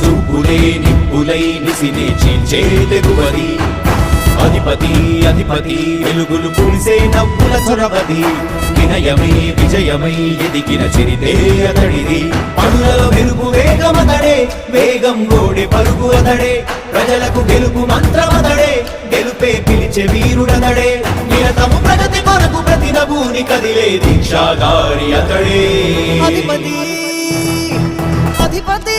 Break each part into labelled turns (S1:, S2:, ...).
S1: చూపులే నిప్పులై నిసినే చీల్చే తెగువది అధిపతి అధిపతి వెలుగులు కురిసే నవ్వుల చొరవది. వినయమై విజయమై ఎదిగిన చరితే అతడిది. పనులలో మెరుపు వేగమతడే వేగం గోడే పరుగు అతడే. ప్రజలకు గెలుపు మంత్రమతడే గెలుపే పిలిచే వీరుడతడే. నిరతము ప్రగతి కొరకు ప్రతి నభూని కదిలే దీక్షాగారి అతడే.
S2: అధిపతి అధిపతి.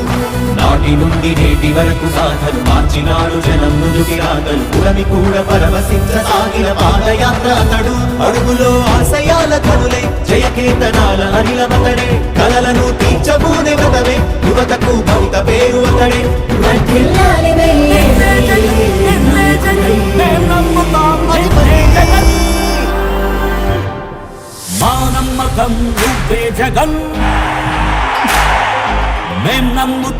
S1: నాటి నుండి నేటి వరకు సాధలు మార్చినాడు జనం నుదుటి రాగలు పురమి కూడా పరవశించ సాగిన పాదయాత్ర అతడు. అడుగులో ఆశయాల కనులే జయకేతనాల అనిలమతడే కలలను తీర్చబూనే వ్రతమే యువతకు భవిత పేరు అతడే.
S3: మా నమ్మకం నువ్వే జగన్.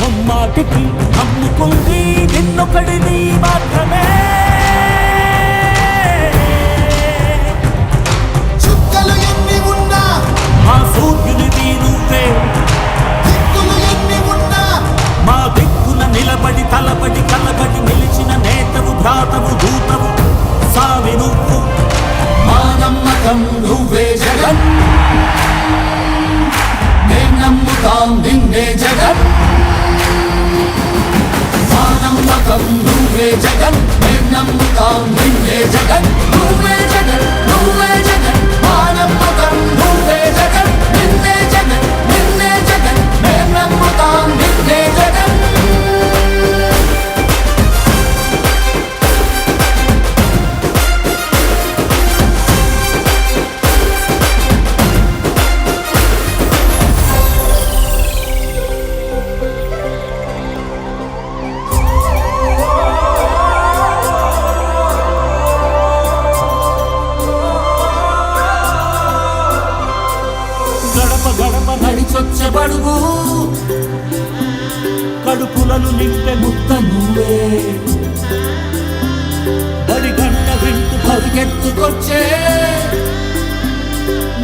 S3: నమ్మాటికి నమ్ముకుంది నిన్నొకడిని మాత్రమే.
S4: చుక్కలు ఎన్ని ఉన్నా
S3: మా సూర్యునివి నువ్వే
S4: దిక్కులు ఎన్ని ఉన్నా
S3: మా దిక్కున నిలబడి తలబడి కలబడి నిలిచిన నేతవు భ్రాతవు దూతవు సావి నువ్వు.
S4: మా నమ్మకం నువ్వే జగన్. మేం నమ్ముతాం నిన్నే జగన్. నువ్వే జగన్ మేం నమ్ముతాం నిన్నే జగన్ జగన్. నువ్వే స్వచ్ఛపడుగు
S3: కడుపులను నింపే ముద్ద నువ్వే. బడి గంట వింటూ
S4: పరిగెత్తుకొచ్చే.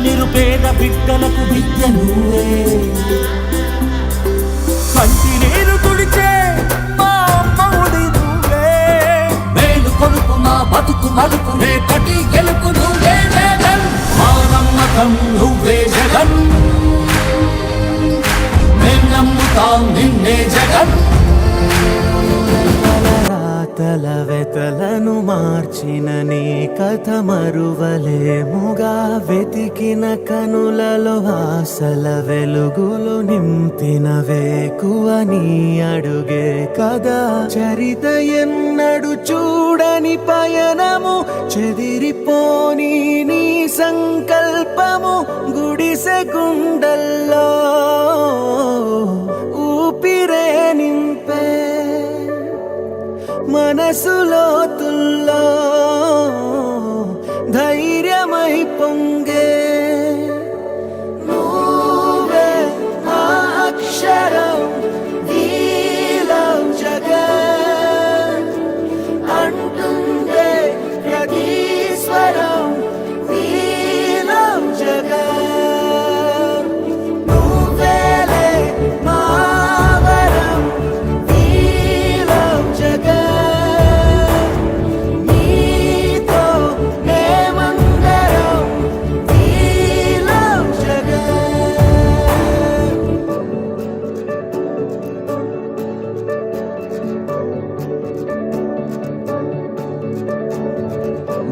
S3: నిరుపేద బిడ్డలకు విద్య నువ్వే. కంటి నేను తుడిచే మా అమ్మవుడి నువ్వే.
S4: మేలు కొలుపు మా బతుకు మలుపు రేపటి గెలుపు నువ్వే జగన్. నమ్మకం నువ్వే జగన్. నమ్ముతాం నిన్నే జగన్.
S2: రాతల వెతలను మార్చిన నీ కథ మరువలేముగా. వెతికిన కనులలో ఆశల వెలుగులు నింపిన వేకువ నీ అడుగే కదా. చరిత ఎన్నడు చూడని పయనము చెదిరిపోని నీ సంకల్పము. గుడిసె గుండల్లో রসুল তুল্লা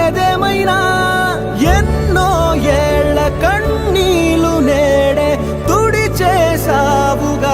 S2: ఏదేమైనా ఎన్నో ఏళ్ళ కన్నీలు నేడే తుడి చేసావుగా